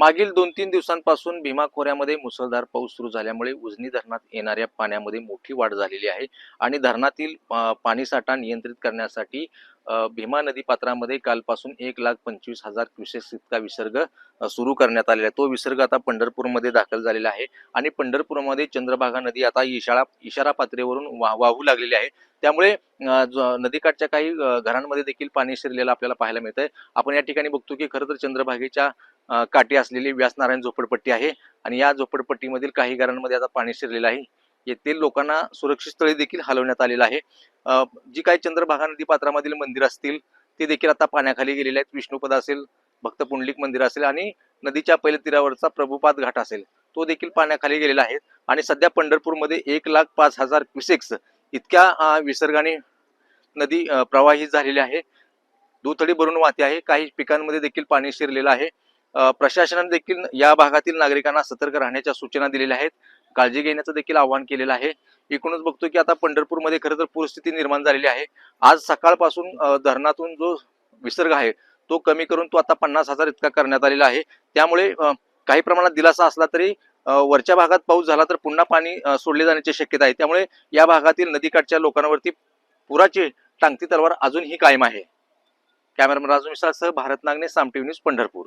मागील दोन तीन दिवसांपासून भीमा खोऱ्यामध्ये मुसळधार पाऊस सुरू झाल्यामुळे उजनी धरणात येणाऱ्या पाण्यामध्ये मोठी वाढ झालेली आहे आणि धरणातील पाणीसाठा नियंत्रित करण्यासाठी भीमा नदी पात्रामध्ये कालपासून एक लाख पंचवीस हजार क्युसेस इतका विसर्ग सुरू करण्यात आलेला आहे. तो विसर्ग आता पंढरपूरमध्ये दाखल झालेला आहे आणि पंढरपूरमध्ये चंद्रभागा नदी आता इशारा इशारा पातळीवरून वा- वाहू लागलेली आहे. त्यामुळे नदीकाठच्या काही घरांमध्ये देखील पाणी शिरलेलं आपल्याला पाहायला मिळतंय. आपण या ठिकाणी बघतो की खरं तर चंद्रभागेच्या काठी असलेली व्यासनारायण झोपडपट्टी आहे आणि या झोपडपट्टीमधील काही घरांमध्ये आता पाणी शिरलेलं आहे. येथील लोकांना सुरक्षित स्थळी देखील हलवण्यात आलेलं आहे. जी काही चंद्रभागा नदी पात्रामधील मंदिर असतील ते देखील आता पाण्याखाली गेलेले आहेत. विष्णुपद असेल भक्त पुंडलिक मंदिर असेल आणि नदीच्या पहिल्या तीरावरचा प्रभुपाद घाट असेल तो देखील पाण्याखाली गेलेला आहे. आणि सध्या पंढरपूरमध्ये एक लाख पाच हजार क्युसेक्स इतक्या विसर्गाने नदी प्रवाहित झालेली आहे. दुथडी भरून वाहते आहे. काही पिकांमध्ये देखील पाणी शिरलेलं आहे. प्रशासनाने देखील या भागातील नागरिकांना सतर्क राहण्याच्या सूचना दिलेल्या आहेत. काळजी घेण्याचं देखील आवाहन केलेलं आहे. एकूणच बघतो की आता पंढरपूरमध्ये खरं तर पूरस्थिती निर्माण झालेली आहे. आज सकाळपासून धरणातून जो विसर्ग आहे तो कमी करून तो आता पन्नास हजार इतका करण्यात आलेला आहे. त्यामुळे काही प्रमाणात दिलासा असला तरी वरच्या भागात पाऊस झाला तर पुन्हा पाणी सोडले जाण्याची शक्यता आहे. त्यामुळे या भागातील नदीकाठच्या लोकांवरती पुराची टांगती तलवार अजूनही कायम आहे. कॅमेरामन राजू मिसाळसह भारत नागने साम टीव्ही न्यूज पंढरपूर.